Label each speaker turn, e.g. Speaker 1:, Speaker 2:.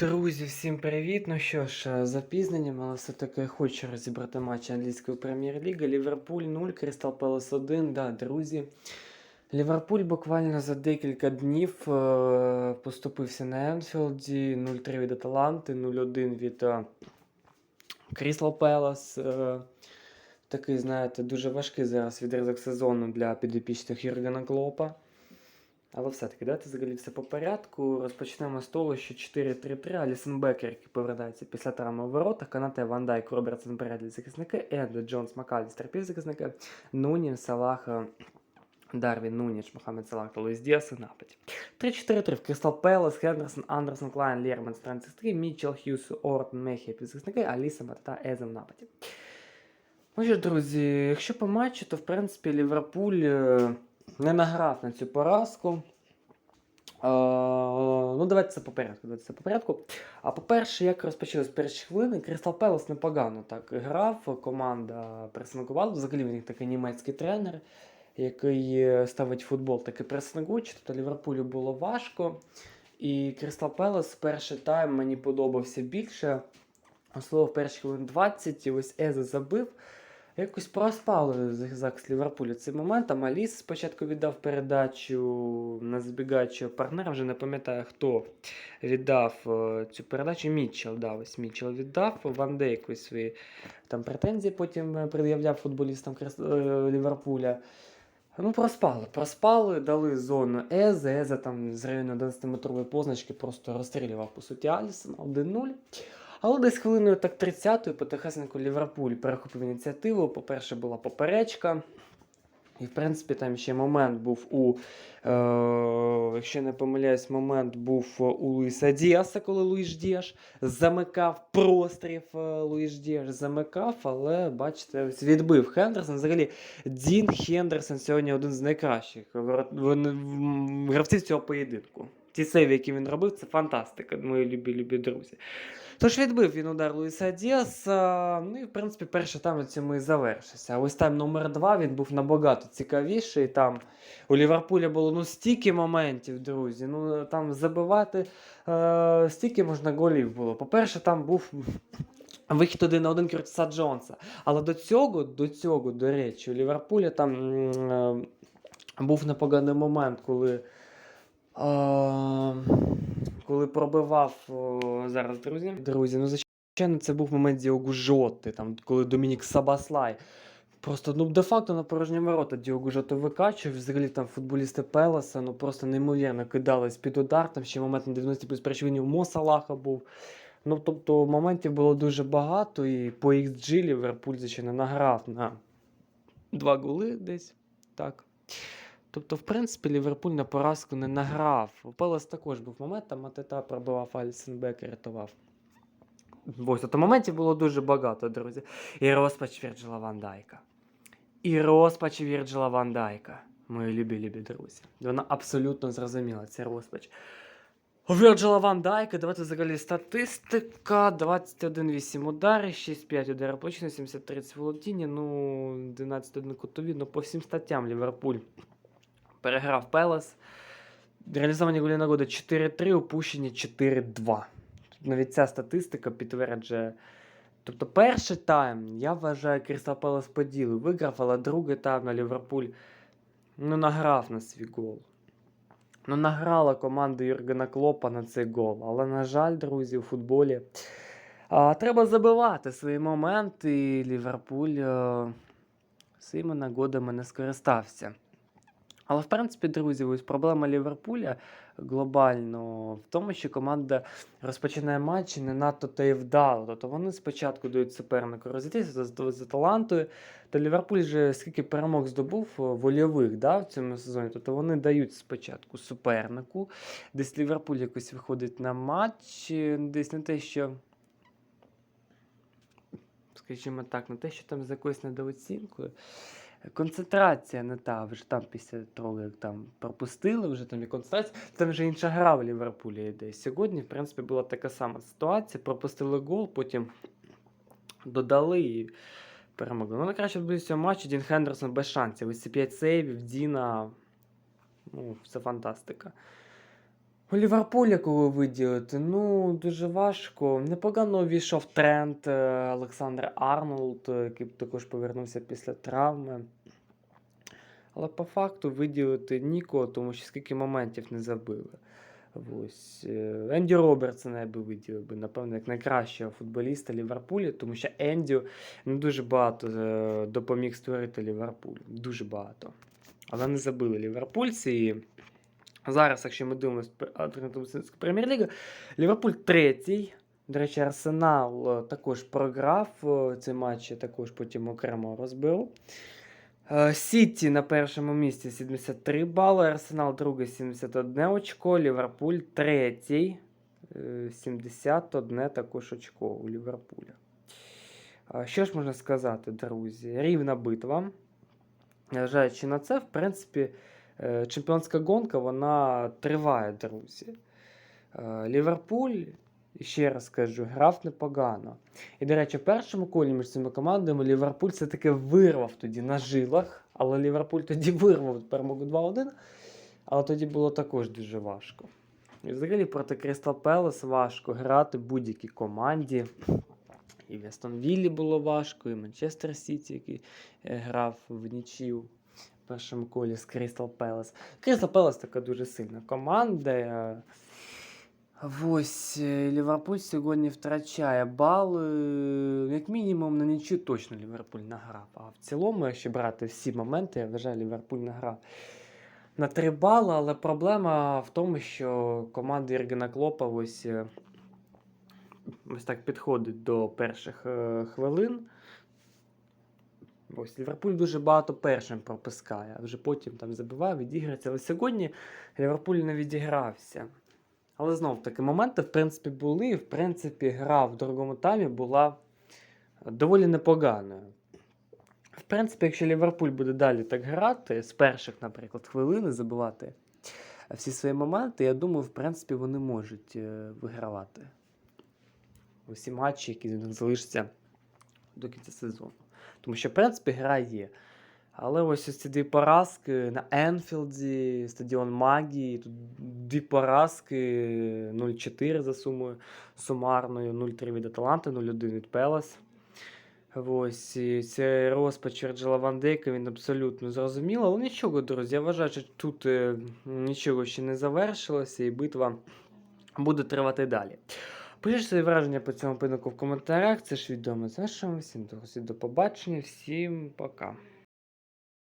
Speaker 1: Друзі, всім привіт! Ну що ж, е, запізненням, але все-таки хочу розібрати матч англійської прем'єр-ліги. Ліверпуль 0, Крістал Пелес 1. Да, друзі. Ліверпуль буквально за декілька днів е, поступився на Енфілді 0-3 від Аталанти, 0-1 від е, Крістал Пелес. Такий, знаєте, дуже важкий зараз відрізок сезону для підопічних Юргена Клопа. Але все-таки, давайте взагалі все по порядку. Розпочнемо з того, що 4-3-3, Алісон Бекер, який повертається після травми у воротах, Канате, Ван Дайк, Робертсон передлі захисники, Ендрю, Джонс, Макалістер півзахисники, Нунін, Салах, е, Дарвін, Нуніч, Мохамед Салах та Луїс Діас в нападі. 3-4-3 в Кристал Пелес, Хендерсон, Андерсон, Клайн, Лєрман, Странцистри, Мітчел, Хьюс, Ортон, Мехія півзахисники, Аліса, Мата, Езе в нападі. Ну що ж, друзі, якщо по матчу, то в принципі Ліверпуль е, не награв на цю поразку. Е, ну, давайте це по порядку. Давайте це по порядку. А по-перше, як розпочалось перші хвилини, Крістал Пелес непогано так грав. Команда пресингувала. Взагалі в них такий німецький тренер, який е, ставить футбол, таки пресингуючий. Тобто Ліверпулю було важко. І Крістал Пелес перший тайм мені подобався більше. Особливо в перші хвилин 20, і ось Езе забив. Якось проспали захист Ліверпуля цей момент. А Маліс спочатку віддав передачу на збігаючого партнера. Вже не пам'ятаю, хто віддав е, цю передачу. Мітчел, да, ось Мітчел віддав. Ван Дейк ось свої там претензії потім е, пред'являв футболістам е, Ліверпуля. Ну, проспали, проспали, дали зону Езе. Езе там з району 11-метрової позначки просто розстрілював по суті Алісона 1-0. Але десь хвилиною так 30-ї потихесенько Ліверпуль перехопив ініціативу. По-перше, була поперечка. І, в принципі, там ще момент був у, е, якщо не помиляюсь, момент був у Луїса Діаса, коли Луїш Діаш замикав прострів е, Луїш Діаш замикав, але бачите, ось відбив Хендерсон. Взагалі, Дін Хендерсон сьогодні один з найкращих гравців цього поєдинку. Ті сейви, які він робив, це фантастика, мої любі любі друзі. Тож відбив він удар Луїса Діаса. Ну і в принципі перший тайм на цьому і завершився. А ось тайм номер два він був набагато цікавіший. Там у Ліверпуля було ну стільки моментів, друзі. Ну там забивати е, стільки можна голів було. По-перше, там був. Вихід один на один Кюртиса Джонса. Але до цього, до цього, до речі, у Ліверпуля там е, був непоганий момент, коли. Коли пробивав зараз, друзі. Друзі, ну звичайно, це був момент Діогу Жоти, там, коли Домінік Сабаслай. Просто ну, де-факто на порожні ворота Діогу Жоту викачував. Взагалі там футболісти Пелеса ну просто неймовірно кидались під удар. Там ще момент на 90 плюс перший Мо Салаха був. Ну, тобто моментів було дуже багато, і по XG Ліверпуль, звичайно, награв на два голи десь. Так. Тобто, в принципі, Ліверпуль на поразку не награв. У Пелес також був момент, там Матета пробивав Алісон Бек і рятував. Ось, тобто моментів було дуже багато, друзі. І розпач Вірджила Ван Дайка. І розпач Вірджила Ван Дайка. Мої любі-любі друзі. Вона абсолютно зрозуміла, це розпач. Вірджила Ван Дайка, давайте взагалі статистика. 21-8 удари, 6-5 удари почини, 70-30 володіння, ну, 12-1 кутові, ну по всім статтям Ліверпуль переграв Пелес. Реалізовані голі нагоди 4-3, упущені 4-2. Тут навіть ця статистика підтверджує. Тобто перший тайм, я вважаю, Крістал Пелес поділив. Виграв, але другий тайм на Ліверпуль ну, награв на свій гол. Ну, награла команда Юргена Клопа на цей гол. Але, на жаль, друзі, у футболі а, треба забивати свої моменти. І Ліверпуль а, своїми нагодами не скористався. Але в принципі, друзі, ось проблема Ліверпуля глобально в тому, що команда розпочинає матчі не надто та й вдало. Тобто вони спочатку дають супернику розійтися з, з Аталантою, то Ліверпуль вже скільки перемог здобув е, вольових да, в цьому сезоні. Тобто вони дають спочатку супернику. Десь Ліверпуль якось виходить на матч, е, десь не те, що. Скажімо так, не те, що там з якоюсь недооцінкою. Концентрація не та, вже там після того, як там пропустили, вже там і концентрація, там вже інша гра в Ліверпулі йде. Сьогодні, в принципі, була така сама ситуація. Пропустили гол, потім додали і перемогли. Ну, найкраще в цього матчі Дін Хендерсон без шансів. Ось ці 5 сейвів, Діна. Ну, це фантастика. У Ліверпуля кого виділити? Ну, дуже важко. Непогано увійшов тренд Олександр Арнолд, е, який також повернувся після травми. Але по факту виділити нікого, тому що скільки моментів не забили. Ось. Енді Робертсона я би виділив би, напевно, як найкращого футболіста Ліверпуля, тому що Енді не дуже багато допоміг створити Ліверпуль. Дуже багато. Але не забили ліверпульці. І зараз, якщо ми дивимося прем'єр-ліга, Ліверпуль третій. До речі, Арсенал е, також програв е, цей матч, я також потім окремо розбив. Е, Сіті на першому місці 73 бали, Арсенал другий 71 очко, Ліверпуль третій. е, 71 також очко у Ліверпуля. Що ж можна сказати, друзі? Рівна битва. Зважаючи на це, в принципі, чемпіонська гонка вона триває, друзі. Е, Ліверпуль, ще раз кажу, грав непогано. І, до речі, в першому колі між цими командами Ліверпуль все-таки вирвав тоді на жилах, але Ліверпуль тоді вирвав перемогу 2-1, але тоді було також дуже важко. І взагалі проти Крістал Пелес важко грати будь-якій команді. І в Віллі було важко, і Манчестер Сіті, який е, грав в нічию в першому колі з Крістал Пелес. Крістал Пелес така дуже сильна команда. е, Ось е, Ліверпуль сьогодні втрачає бали. Як мінімум на нічию точно Ліверпуль награв. А в цілому, якщо брати всі моменти, я вважаю, Ліверпуль награв на 3 бали, але проблема в тому, що команда Єргена Клопа ось, е, ось так підходить до перших е, хвилин. Ось Ліверпуль дуже багато першим пропускає, а вже потім там забиває, відіграється. Але сьогодні Ліверпуль не відігрався. Але знов таки моменти, в принципі, були. і, В принципі, гра в другому таймі була доволі непоганою. В принципі, якщо Ліверпуль буде далі так грати, з перших, наприклад, хвилин забивати всі свої моменти, я думаю, в принципі, вони можуть е, вигравати усі матчі, які залишаться до кінця сезону. Тому що, в принципі, гра є. Але ось ось ці дві поразки на Енфілді, стадіон Магії. Тут дві поразки 0-4 за сумою сумарною, 0-3 від Аталанти, 0-1 від Пелес. Ось і цей розпач Вірджила Ван Дейка, він абсолютно зрозуміло. Але нічого, друзі, я вважаю, що тут е, нічого ще не завершилося, і битва буде тривати далі. Пишіть свої враження по цьому пинку в коментарях. Це ж відомо. З що всім друзі, до побачення, всім пока.